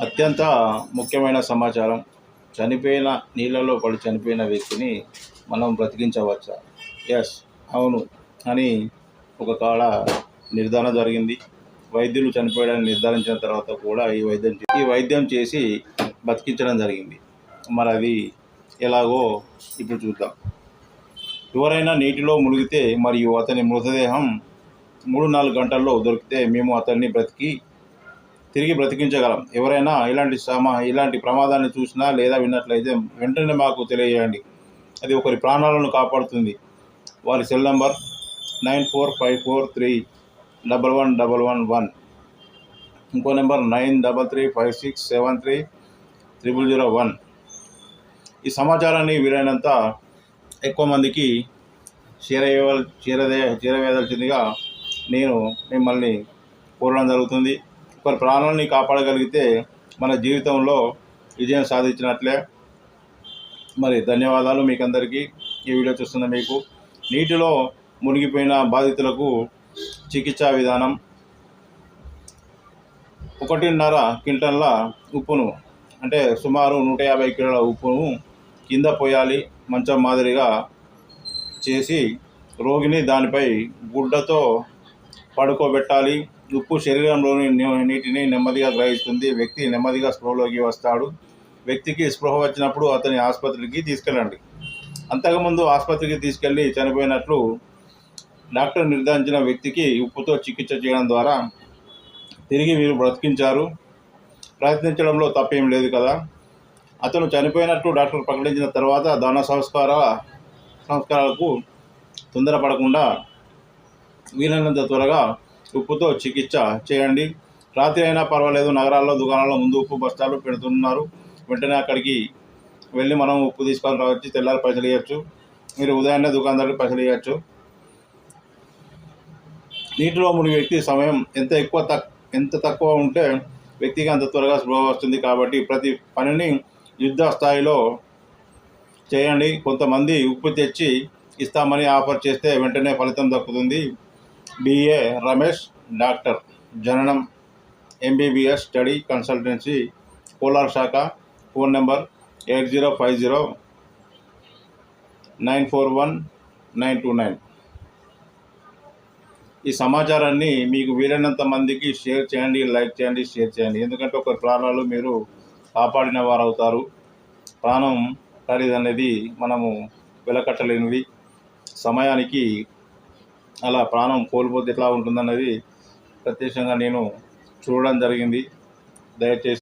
అత్యంత ముఖ్యమైన సమాచారం. చనిపోయిన నీళ్ళలో పడి చనిపోయిన వ్యక్తిని మనం బ్రతికించవచ్చా? ఎస్ అవును. అని ఒక కాడ నిర్ధారణ జరిగింది. వైద్యులు చనిపోయాడని నిర్ధారించిన తర్వాత కూడా ఈ వైద్యం ఈ వైద్యం చేసి బతికించడం జరిగింది. మరి అది ఎలాగో ఇప్పుడు చూద్దాం. ఎవరైనా నీటిలో మునిగితే మరియు అతని మృతదేహం మూడు నాలుగు గంటల్లో దొరికితే మేము అతన్ని బ్రతికి తిరిగి బ్రతికించగలం. ఎవరైనా ఇలాంటి సమా ఇలాంటి ప్రమాదాన్ని చూసినా లేదా విన్నట్లయితే వెంటనే మాకు తెలియజేయండి. అది ఒకరి ప్రాణాలను కాపాడుతుంది. వారి cell number nine four five four three double one double one one. ఇంకో number nine double three five six seven three triple zero one. ఈ సమాచారాన్ని వీలైనంత ఎక్కువ మందికి చేరవేయ చేరదే చేరవేయాల్సిందిగా నేను మిమ్మల్ని కోరడం జరుగుతుంది. ఒకరి ప్రాణాలని కాపాడగలిగితే మన జీవితంలో విజయం సాధించినట్లే. మరి ధన్యవాదాలు మీకు అందరికీ ఈ వీడియో చూస్తున్న మీకు. నీటిలో మునిగిపోయిన బాధితులకు చికిత్సా విధానం. ఒకటిన్నర క్వింటన్ల ఉప్పును అంటే సుమారు నూట యాభై కిలోల ఉప్పును కింద పోయాలి మంచం మాదిరిగా చేసి రోగిని దానిపై గుడ్డతో పడుకోబెట్టాలి. ఉప్పు శరీరంలోని నీటిని నెమ్మదిగా గ్రహిస్తుంది. వ్యక్తి నెమ్మదిగా స్పృహలోకి వస్తాడు. వ్యక్తికి స్పృహ వచ్చినప్పుడు అతని ఆసుపత్రికి తీసుకెళ్ళండి. అంతకుముందు ఆసుపత్రికి తీసుకెళ్ళి చనిపోయినట్లు డాక్టర్ నిర్ధారించిన వ్యక్తికి ఉప్పుతో చికిత్స చేయడం ద్వారా తిరిగి మీరు బ్రతికించారు. ప్రయత్నించడంలో తప్పేం లేదు కదా. అతను చనిపోయినట్లు డాక్టర్ ప్రకటించిన తర్వాత దాన సంస్కార సంస్కారాలకు తొందరపడకుండా వీలైనంత త్వరగా ఉప్పుతో చికిత్స చేయండి. రాత్రి అయినా పర్వాలేదు నగరాల్లో దుకాణాల్లో ముందు ఉప్పు బస్తాలు పెడుతున్నారు. వెంటనే అక్కడికి వెళ్ళి మనం ఉప్పు తీసుకొని రావచ్చు తెల్లారి పైసలు ఇవ్వచ్చు మీరు ఉదయాన్నే దుకాణదారులకు పైసలు ఇవ్వచ్చు నీటిలో మునిగి వ్యక్తి సమయం ఎంత ఎక్కువ తక్ ఎంత తక్కువ ఉంటే వ్యక్తికి అంత త్వరగా స్పృహ వస్తుంది కాబట్టి ప్రతి పనిని యుద్ధ స్థాయిలో చేయండి. కొంతమంది ఉప్పు తెచ్చి ఇస్తామని ఆఫర్ చేస్తే వెంటనే ఫలితం దక్కుతుంది. బిఏ రమేష్ డాక్టర్ జననం ఎంబీబీఎస్ స్టడీ కన్సల్టెన్సీ కోలార్ శాఖ phone number eight zero five zero nine four one nine two nine ఈ సమాచారాన్ని మీకు వీలైనంత మందికి షేర్ చేయండి లైక్ చేయండి షేర్ చేయండి. ఎందుకంటే ఒకరి ప్రాణాలు మీరు కాపాడిన వారు అవుతారు ప్రాణం ఖరీదనేది మనము వెలకట్టలేనిది సమయానికి అలా ప్రాణం కోల్పోతే ఎట్లా ఉంటుందన్నది ప్రత్యక్షంగా నేను చూడడం జరిగింది. దయచేసి